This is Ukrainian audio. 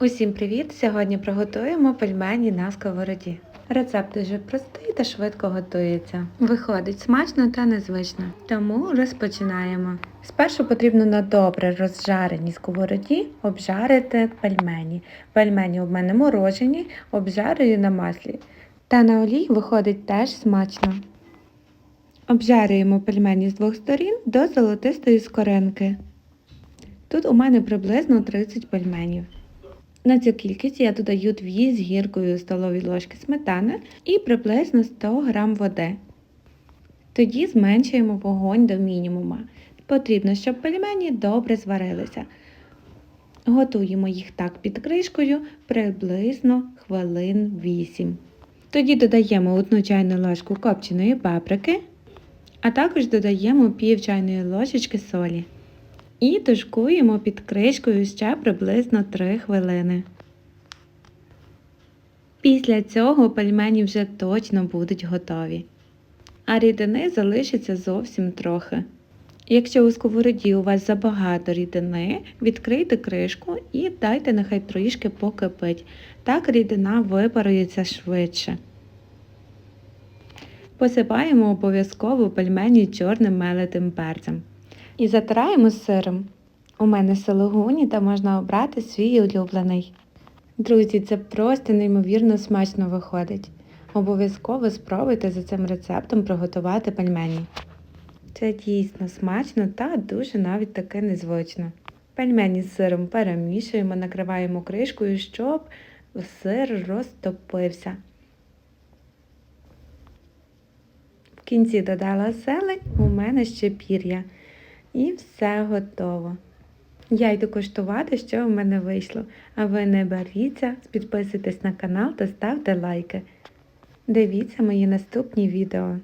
Усім привіт! Сьогодні приготуємо пельмені на сковороді. Рецепт дуже простий та швидко готується. Виходить смачно та незвично. Тому розпочинаємо. Спершу потрібно на добре розжареній сковороді обжарити пельмені. Пельмені у мене морожені, обжарюю на маслі. Та на олії виходить теж смачно. Обжарюємо пельмені з двох сторін до золотистої скоринки. Тут у мене приблизно 30 пельменів. На цю кількість я додаю 2 з гіркою столові ложки сметани і приблизно 100 г води. Тоді зменшуємо вогонь до мінімума. Потрібно, щоб пельмені добре зварилися. Готуємо їх так під кришкою приблизно хвилин 8. Тоді додаємо 1 чайну ложку копченої паприки, а також додаємо пів чайної ложечки солі. І тушкуємо під кришкою ще приблизно 3 хвилини. Після цього пельмені вже точно будуть готові. А рідини залишиться зовсім трохи. Якщо у сковороді у вас забагато рідини, відкрийте кришку і дайте нехай трішки покипить. Так рідина випарується швидше. Посипаємо обов'язково пельмені чорним мелитим перцем. І затираємо з сиром. У мене сологуні та можна обрати свій улюблений. Друзі, це просто неймовірно смачно виходить. Обов'язково спробуйте за цим рецептом приготувати пельмені. Це дійсно смачно та дуже навіть таки незвично. Пельмені з сиром перемішуємо, накриваємо кришкою, щоб сир розтопився. В кінці додала зелень, у мене ще пір'я. І все готово. Я йду коштувати, що в мене вийшло. А ви не боріться, підписуйтесь на канал та ставте лайки. Дивіться мої наступні відео.